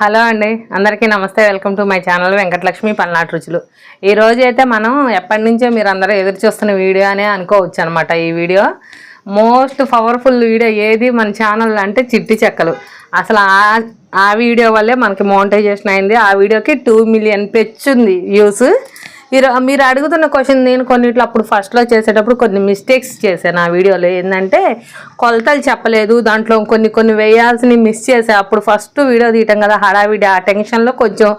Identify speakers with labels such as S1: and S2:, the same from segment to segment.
S1: Hello అండి అందరికీ నమస్తే. Welcome to my channel Venkatalakshmi పల్నాటి రుచులు. ఈ రోజు అయితే మనం ఎప్పటి నుంచో మీరు అందరూ ఎదురు చూస్తున్న వీడియో అనే అనుకోవచ్చు అనమాట ఈ వీడియో. మోస్ట్ పవర్ఫుల్ వీడియో ఏది మన ఛానల్ అంటే చిట్టి చెక్కలు. అసలు ఆ ఆ వీడియో వల్లే మనకి మోనిటైజేషన్ అయింది. ఆ వీడియోకి టూ మిలియన్ పెచ్చుంది వ్యూస్. మీరు మీరు అడుగుతున్న క్వశ్చన్ నేను కొన్నిట్లో అప్పుడు ఫస్ట్లో చేసేటప్పుడు కొన్ని మిస్టేక్స్ చేశాను. ఆ వీడియోలో ఏంటంటే కొలతలు చెప్పలేదు. దాంట్లో కొన్ని కొన్ని వేయాల్సినవి మిస్ చేసా అప్పుడు ఫస్ట్ వీడియో తీయటం కదా హడావిడి ఆ టెన్షన్లో కొంచెం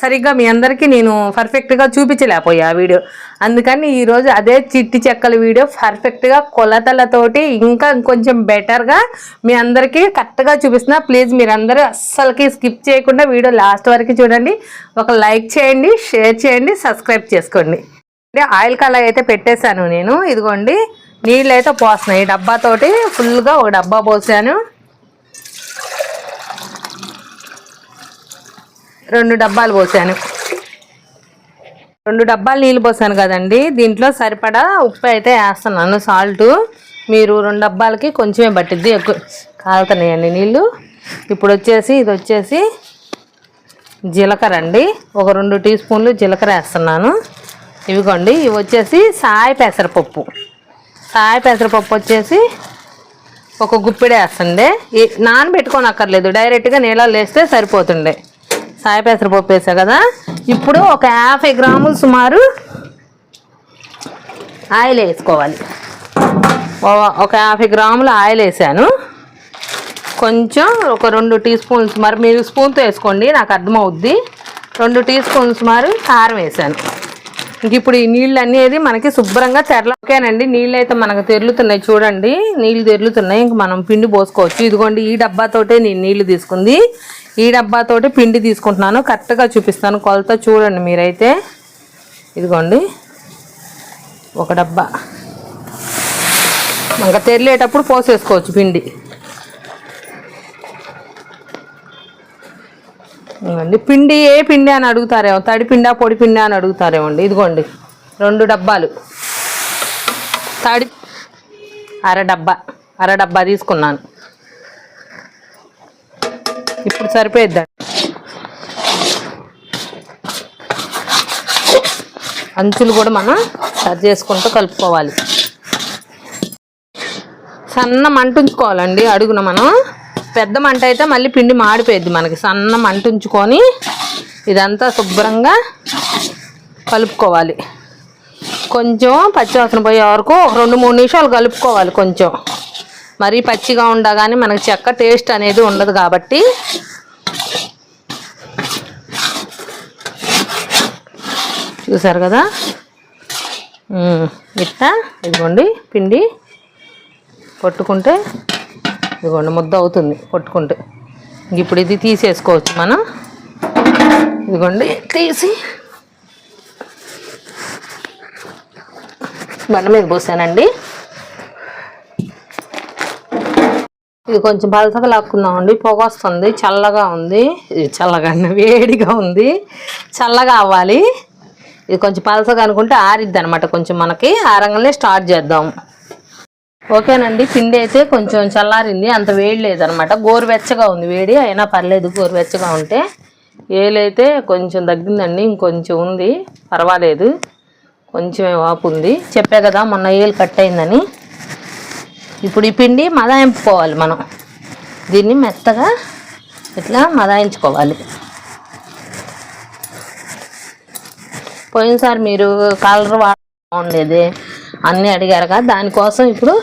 S1: సరిగ్గా మీ అందరికీ నేను పర్ఫెక్ట్గా చూపించలేకపోయా ఆ వీడియో. అందుకని ఈరోజు అదే చిట్టి చెక్కల వీడియో పర్ఫెక్ట్గా కొలతలతోటి ఇంకా కొంచెం బెటర్గా మీ అందరికీ కరెక్ట్గా చూపిస్తున్నా. ప్లీజ్ మీరందరూ అస్సలకి స్కిప్ చేయకుండా వీడియో లాస్ట్ వరకు చూడండి. ఒక లైక్ చేయండి షేర్ చేయండి సబ్స్క్రైబ్ చేసుకోండి. అంటే ఆయిల్ కలర్ అయితే పెట్టేశాను నేను. ఇదిగోండి నీళ్ళు అయితే పోస్తున్నాయి ఈ డబ్బాతోటి. ఫుల్గా ఒక డబ్బా పోసాను. రెండు డబ్బాలు పోసాను. రెండు డబ్బాలు నీళ్ళు పోసాను కదండి. దీంట్లో సరిపడా ఉప్పు అయితే వేస్తున్నాను సాల్ట్. మీరు రెండు డబ్బాలకి కొంచెమే పట్టిద్ది ఎక్కువ కాలుతున్నాయండి నీళ్ళు. ఇప్పుడు వచ్చేసి ఇది వచ్చేసి జీలకర్ర అండి ఒక రెండు టీ స్పూన్లు జీలకర్ర వేస్తున్నాను. ఇవిగోండి ఇవి వచ్చేసి సాయి పెసరపప్పు. సాయి పెసరపప్పు వచ్చేసి ఒక గుప్పిడే వేస్తుండే. నానబెట్టుకొని అక్కర్లేదు డైరెక్ట్గా నీళ్ళలో వేస్తే సరిపోతుండే. సాయి పెసరపప్పు వేసా కదా? ఇప్పుడు ఒక యాభై గ్రాములు సుమారు ఆయిల్ వేసుకోవాలి. ఒక యాభై గ్రాములు ఆయిల్ వేసాను. కొంచెం ఒక రెండు టీ స్పూన్స్ మరి మీరు స్పూన్తో వేసుకోండి నాకు అర్థమవుద్ది. రెండు టీ స్పూన్స్ మరి కారం వేసాను. ఇప్పుడు ఈ నీళ్ళు అనేది మనకి శుభ్రంగా తెరల ఓకేనండి నీళ్ళు అయితే మనకు తెరులుతున్నాయి చూడండి. నీళ్ళు తెరులుతున్నాయి. ఇంక మనం పిండి పోసుకోవచ్చు. ఇదిగోండి ఈ డబ్బాతోటే నేను నీళ్ళు తీసుకుంది. ఈ డబ్బాతోటి పిండి తీసుకుంటున్నాను. కరెక్ట్గా చూపిస్తాను. కొలత చూడండి మీరైతే. ఇదిగోండి ఒక డబ్బా. ఇంకా తెరిలేటప్పుడు పోసేసుకోవచ్చు పిండి. ఇవ్వండి. పిండి ఏ పిండి అని అడుగుతారేమో తడి పిండా పొడి పిండా అని అడుగుతారేమో అండి ఇదిగోండి రెండు డబ్బాలు. తడి అర డబ్బా అర డబ్బా తీసుకున్నాను. ఇప్పుడు సరిపోయిద్దండి అంచులు కూడా మనం సరి చేసుకుంటూ కలుపుకోవాలి. సన్న మంట ఉంచుకోవాలండి అడుగున మనం. పెద్ద మంట అయితే మళ్ళీ పిండి మాడిపోయింది మనకి. సన్న మంట ఉంచుకొని ఇదంతా శుభ్రంగా కలుపుకోవాలి. కొంచెం పచ్చివాసన పోయే వరకు ఒక రెండు మూడు నిమిషాలు కలుపుకోవాలి కొంచెం. మరీ పచ్చిగా ఉండగానే మనకి చెక్క టేస్ట్ అనేది ఉండదు కాబట్టి. చూసారు కదా? ఇట్లా ఇదిగోండి పిండి కొట్టుకుంటే ఇదిగోండి ముద్ద అవుతుంది కొట్టుకుంటే. ఇప్పుడు ఇది తీసేసుకోవచ్చు మనం. ఇదిగోండి తీసి. బండ మీద పోసానండి. ఇది కొంచెం బలసగా లాక్కుందామండి. పొగ వస్తుంది చల్లగా ఉంది. ఇది చల్లగా వేడిగా ఉంది. చల్లగా అవ్వాలి. ఇది కొంచెం పలసగా అనుకుంటే ఆరిద్ది అనమాట కొంచెం మనకి ఆరంగానే స్టార్ట్ చేద్దాం. ఓకేనండి పిండి అయితే కొంచెం చల్లారింది అంత వేడి లేదనమాట. గోరువెచ్చగా ఉంది వేడి అయినా పర్లేదు గోరువెచ్చగా ఉంటే. ఏలైతే కొంచెం తగ్గిందండి ఇంకొంచెం ఉంది పర్వాలేదు. కొంచెమే వాపు ఉంది. చెప్పే కదా మొన్న ఏలు కట్ అయిందని. ఇప్పుడు ఈ పిండి మదాయింపుకోవాలి మనం. దీన్ని మెత్తగా ఇట్లా మదాయించుకోవాలి. పోయినసారి మీరు కలర్ బాగుండేది అన్నీ అడిగారుగా దానికోసం ఇప్పుడు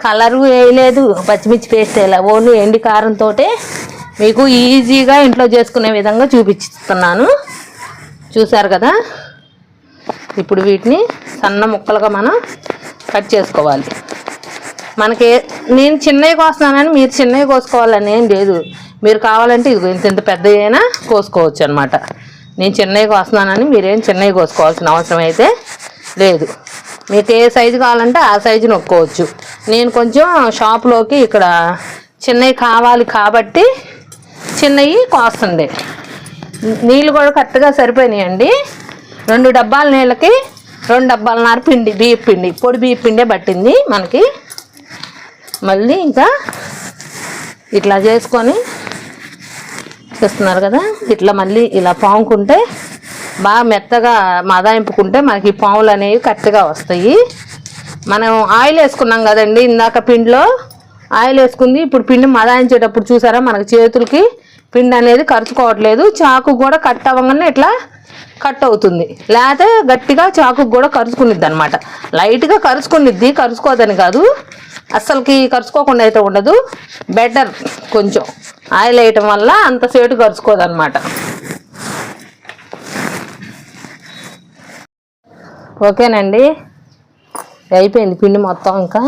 S1: కలరు వేయలేదు పచ్చిమిర్చి పేస్ట్ వేయలే. ఓన్లీ ఎండి కారంతో మీకు ఈజీగా ఇంట్లో చేసుకునే విధంగా చూపిస్తున్నాను. చూసారు కదా? ఇప్పుడు వీటిని సన్న ముక్కలుగా మనం కట్ చేసుకోవాలి. మనకి నేను చిన్నవి కోస్తున్నానని మీరు చిన్నవి కోసుకోవాలని ఏం లేదు. మీరు కావాలంటే ఇది ఇంత ఇంత పెద్ద అయినా కోసుకోవచ్చు అనమాట నేను చిన్నవి కోస్తున్నానని మీరేం చిన్నవి కోసుకోవాల్సిన అవసరం అయితే లేదు. మీకు ఏ సైజు కావాలంటే ఆ సైజు నొక్కోవచ్చు. నేను కొంచెం షాప్లోకి ఇక్కడ చిన్నవి కావాలి కాబట్టి చిన్నవి కాస్తుంది. నీళ్ళు కూడా కరెక్ట్గా సరిపోయినాయండి. రెండు డబ్బాల నీళ్ళకి రెండు డబ్బాలన్నర పిండి బియ్య పిండి పొడి బియ్య పిండే పట్టింది మనకి. మళ్ళీ ఇంకా ఇట్లా చేసుకొని చూస్తున్నారు కదా ఇట్లా మళ్ళీ ఇలా పాముకుంటే బాగా మెత్తగా మదాయింపుకుంటే మనకి పాములు అనేవి కరెక్ట్గా వస్తాయి. మనం ఆయిల్ వేసుకున్నాం కదండి ఇందాక పిండిలో. ఆయిల్ వేసుకుంది. ఇప్పుడు పిండి మదాయించేటప్పుడు చూసారా మనకి చేతులకి పిండి అనేది కరుచుకోవట్లేదు. చాకు కూడా కట్ అవ్వగానే ఇట్లా కట్ అవుతుంది. లేకపోతే గట్టిగా చాకు కూడా కరుచుకునిద్ది అనమాట లైట్గా కరుచుకునిద్ది. కరుచుకోదని కాదు. అస్సలకి కరుచుకోకుండా అయితే ఉండదు. బెటర్ కొంచెం. ఆయిల్ వేయటం వల్ల అంతసేపు కరుచుకోదనమాట ఓకేనండి. అయిపోయింది పిండి మొత్తం ఇంకా.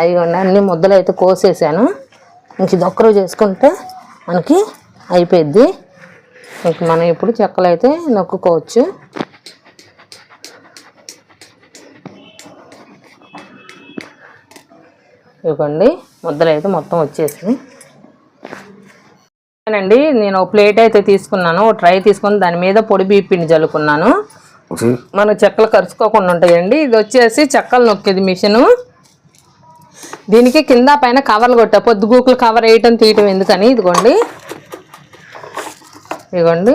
S1: అదిగోండి అన్ని ముద్దలు అయితే కోసేసాను. ఇంక ఇది ఒక్కరు చేసుకుంటే మనకి అయిపోయింది ఇంక మనం ఇప్పుడు చెక్కలు అయితే నొక్కుకోవచ్చు. ఇవ్వండి ముద్దలు అయితే మొత్తం వచ్చేసింది అండి నేను ఒక ప్లేట్ అయితే తీసుకున్నాను. ఒక ట్రై తీసుకొని దాని మీద పొడి బీపిండి పిండి జల్లుకున్నాను. మన చెక్కలు కరుచుకోకుండా ఉంటాయండి. ఇది వచ్చేసి చెక్కలు నొక్కేది మిషను. దీనికి కింద పైన కవర్లు కొట్టా. పొద్దుగూకులు కవర్ వేయటం తీయటం ఎందుకని? ఇదిగోండి. ఇదిగోండి.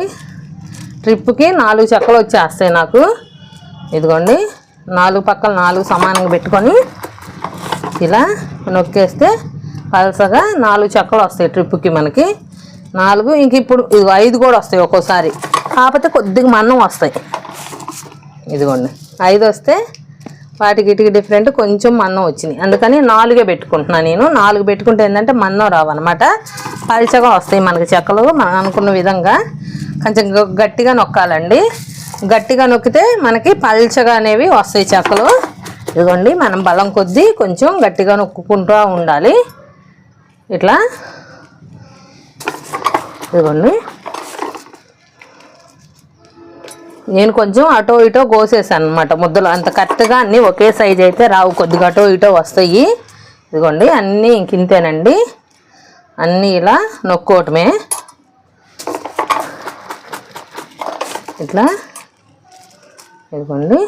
S1: ట్రిప్కి నాలుగు చెక్కలు వచ్చేస్తాయి నాకు. ఇదిగోండి. నాలుగు పక్కల నాలుగు సమానంగా పెట్టుకొని ఇలా నొక్కేస్తే పలసగా నాలుగు చెక్కలు వస్తాయి ట్రిప్కి మనకి. నాలుగు ఇంక ఇప్పుడు ఐదు కూడా వస్తాయి ఒక్కోసారి. కాకపోతే కొద్దిగా మన్నం వస్తాయి. ఇదిగోండి. ఐదు వస్తే వాటికి ఇటుకి డిఫరెంట్ కొంచెం మన్నం వచ్చినాయి అందుకని నాలుగే పెట్టుకుంటున్నాను నేను. నాలుగు పెట్టుకుంటే ఏంటంటే మన్నం రావన్నమాట. పల్చగా వస్తాయి మనకి చెక్కలు. మనం అనుకున్న విధంగా కొంచెం గ- గట్టిగా నొక్కాలండి. గట్టిగా నొక్కితే మనకి పల్చగా అనేవి వస్తాయి చెక్కలు. ఇదిగోండి మనం బలం కొద్దీ కొంచెం గట్టిగా నొక్కుంటూ ఉండాలి. ఇట్లా. ఇదిగోండి. నేను కొంచెం అటో ఇటో కోసేసాను అనమాట ముద్దలు. అంత కరెక్ట్గా అన్నీ ఒకే సైజ్ అయితే రావు. కొద్దిగా అటో ఇటో వస్తాయి. ఇదిగోండి అన్నీ ఇంకింతేనండి అన్నీ ఇలా నొక్కోవటమే ఇట్లా. ఇదిగోండి.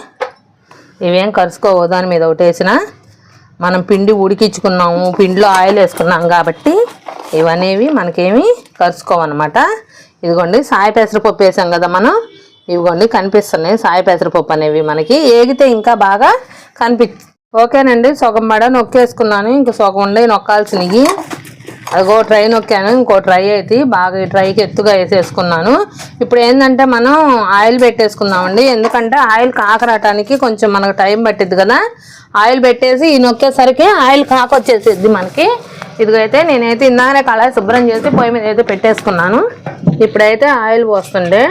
S1: ఇవేం కరుసుకోవు. దాని మీద ఒకటి వేసిన మనం పిండి ఉడికించుకున్నాము పిండిలో ఆయిల్ వేసుకున్నాం కాబట్టి ఇవనేవి మనకేమి కరుసుకోవన్నమాట. ఇదిగోండి సాయి పెసరపప్పు వేసాం కదా మనం. ఇదిగోండి కనిపిస్తున్నాయి. సాయి పెసరపప్పు అనేవి మనకి. ఏగితే ఇంకా బాగా కనిపి ఓకేనండి. సగం మడ నొక్కేసుకున్నాను. ఇంక సగం ఉండే నొక్కాల్సినవి అదిగో ట్రై నొక్కాను ఇంకో ట్రై అయితే బాగా ఈ ట్రైకి ఎత్తుగా వేసేసుకున్నాను. ఇప్పుడు ఏంటంటే మనం ఆయిల్ పెట్టేసుకుందామండి. ఎందుకంటే ఆయిల్ కాకరాటానికి కొంచెం మనకు టైం పట్టిద్ది కదా. ఆయిల్ పెట్టేసి ఈ నొక్కేసరికి ఆయిల్ కాకొచ్చేసిద్ది మనకి. ఇదిగైతే నేనైతే ఇందాకనే కళాయి శుభ్రం చేసి పొయ్యి మీద అయితే పెట్టేసుకున్నాను. ఇప్పుడైతే ఆయిల్ పోస్తుండే.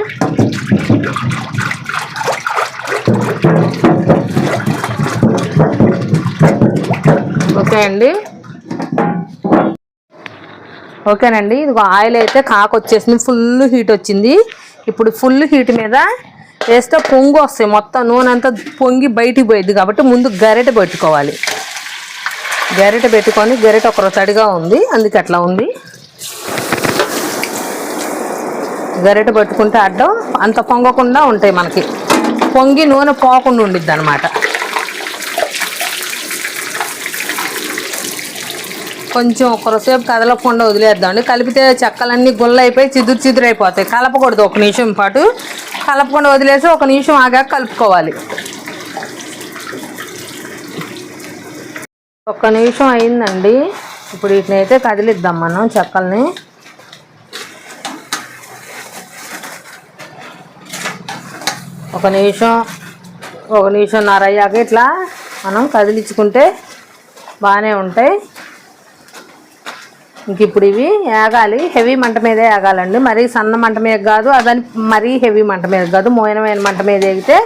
S1: ఓకే అండి. ఓకేనండి. ఇదిగో ఆయిల్ అయితే కాకు వచ్చేసింది ఫుల్ హీట్ వచ్చింది. ఇప్పుడు ఫుల్ హీట్ మీద వేస్తే పొంగు వస్తాయి. మొత్తం నూనె అంతా పొంగి బయటికి పోయిద్ది కాబట్టి ముందు గరిట పెట్టుకోవాలి. గరిట పెట్టుకొని గరిట ఒకరో తడిగా ఉంది. అందుకే అట్లా ఉంది. గరిట పెట్టుకుంటే అడ్డం అంత పొంగకుండా ఉంటాయి మనకి. పొంగి నూనె పోకుండా ఉండిద్ది అనమాట కొంచెం ఒకసేపు కదలకుండా వదిలేద్దామండి. కలిపితే చెక్కలన్నీ గుల్ల అయిపోయి చిదురు చిదురు అయిపోతాయి కలపకూడదు ఒక నిమిషం పాటు. కలపకుండా వదిలేసి ఒక నిమిషం ఆగాక కలుపుకోవాలి. ఒక్క నిమిషం అయిందండి. ఇప్పుడు వీటిని అయితే కదిలిద్దాం మనం చెక్కల్ని. ఒక నిమిషం ఒక నిమిషం అయ్యాక ఇట్లా మనం కదిలించుకుంటే బాగానే ఉంటాయి. ఇంక ఇప్పుడు ఇవి ఏగాలి హెవీ మంట మీదే ఏగాలండి మరీ సన్న మంట మీద కాదు అదని మరీ హెవీ మంట మీద కాదు. మోయనమైన మంట మీద ఏగితే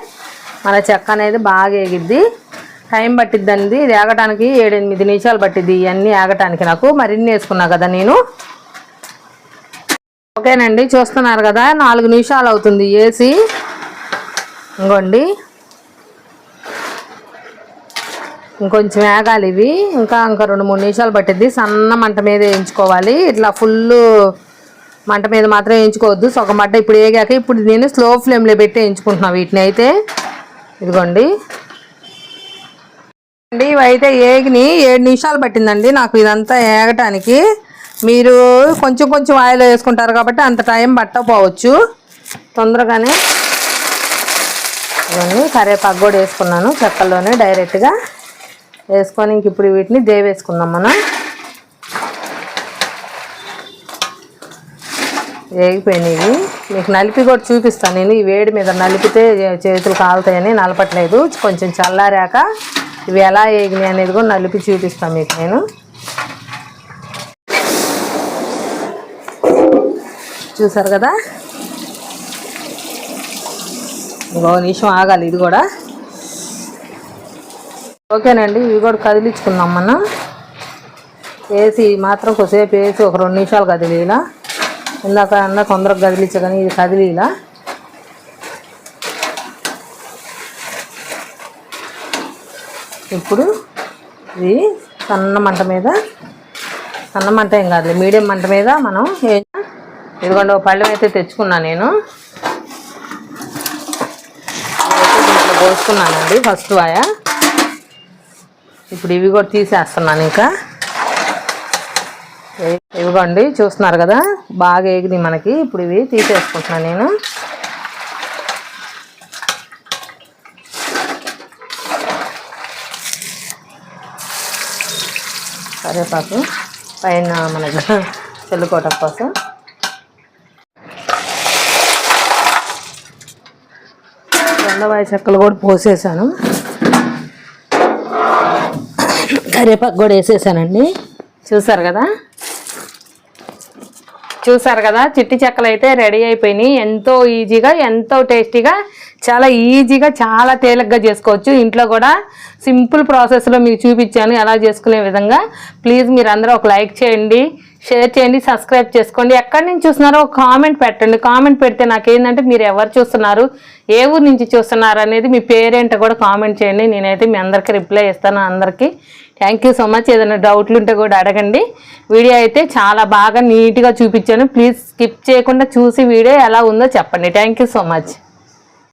S1: మన చెక్క అనేది బాగా ఏగిద్ది టైం పట్టిద్దండి. ఇది ఏగటానికి ఏడెనిమిది నిమిషాలు పట్టిద్ది. ఇవన్నీ ఏగటానికి నాకు. మరిన్ని వేసుకున్నా కదా నేను. ఓకేనండి. చూస్తున్నారు కదా నాలుగు నిమిషాలు అవుతుంది. వేసి ఇంకోండి ఇంకొంచెం వేగాలి ఇవి. ఇంకా ఇంకా రెండు మూడు నిమిషాలు పట్టిద్ది. సన్న మంట మీద వేయించుకోవాలి. ఇట్లా ఫుల్ మంట మీద మాత్రం వేయించుకోవద్దు. సొగ మంట ఇప్పుడు వేగాక ఇప్పుడు నేను స్లో ఫ్లేమ్లో పెట్టి వేయించుకుంటున్నాను వీటిని అయితే. ఇదిగోండి. అండి ఇవైతే ఏగిని ఏడు నిమిషాలు పట్టిందండి నాకు ఇదంతా ఏగటానికి. మీరు కొంచెం కొంచెం ఆయిల్ వేసుకుంటారు కాబట్టి అంత టైం పట్టకపోవచ్చు. తొందరగానే. ఇవన్నీ కరివేపాకు కూడా వేసుకున్నాను. చెక్కల్లోనే డైరెక్ట్గా. వేసుకొని ఇంక ఇప్పుడు వీటిని దేవేసుకుందాం మనం. వేగిపోయినాయి మీకు నలిపి కూడా చూపిస్తాను నేను. ఈ వేడి మీద నలిపితే చేతులు కాలుతాయని నలపట్లేదు. కొంచెం చల్లారాక ఇవి ఎలా వేగినాయి అనేది కూడా నలిపి చూపిస్తాను మీకు నేను. చూసారు కదా? ఇంకో నిమిషం ఆగాలి ఇది కూడా. ఓకేనండి ఇవి కూడా కదిలించుకుందాం మనం. వేసి మాత్రం కొద్దిసేపు వేసి ఒక రెండు నిమిషాలు కదిలిలా. ఇందాక అన్న తొందరగా కదిలించగానే ఇది కదిలిలా. ఇప్పుడు ఇది సన్న మంట మీద సన్న మంట ఏం కాదు మీడియం మంట మీద మనం ఇదిగోండి ఒక పళ్ళెం అయితే తెచ్చుకున్నా నేను. పోసుకున్నానండి ఫస్ట్ వాయ. ఇప్పుడు ఇవి కూడా తీసేస్తున్నాను ఇంకా. ఇవిగోండి చూస్తున్నారు కదా? బాగా ఎగిరి మనకి. ఇప్పుడు ఇవి తీసేసుకుంటున్నాను నేను. కరివేపాకు పైన మనకి చల్లుకోవటం కోసం. రెండవ చెక్కలు కూడా పోసేసాను. కరివేపాకు కూడా వేసేసానండి. చూసారు కదా? చూసారు కదా? చిట్టి చెక్కలు అయితే రెడీ అయిపోయినాయి. ఎంతో ఈజీగా ఎంతో టేస్టీగా చాలా ఈజీగా చాలా తేలిగ్గా చేసుకోవచ్చు. ఇంట్లో కూడా సింపుల్ ప్రాసెస్లో మీకు చూపించాను ఎలా చేసుకునే విధంగా. ప్లీజ్ మీరు అందరూ ఒక లైక్ చేయండి షేర్ చేయండి సబ్స్క్రైబ్ చేసుకోండి. ఎక్కడి నుంచి చూస్తున్నారో ఒక కామెంట్ పెట్టండి. కామెంట్ పెడితే నాకేంటంటే మీరు ఎవరు చూస్తున్నారు ఏ ఊరు నుంచి చూస్తున్నారు అనేది మీ పేరేంటో కూడా కామెంట్ చేయండి. నేనైతే మీ అందరికీ రిప్లై ఇస్తాను అందరికీ. థ్యాంక్ యూ సో మచ్ ఏదైనా డౌట్లు ఉంటే కూడా అడగండి. వీడియో అయితే చాలా బాగా నీట్గా చూపించాను. ప్లీజ్ స్కిప్ చేయకుండా చూసి వీడియో ఎలా ఉందో చెప్పండి. Thank you so much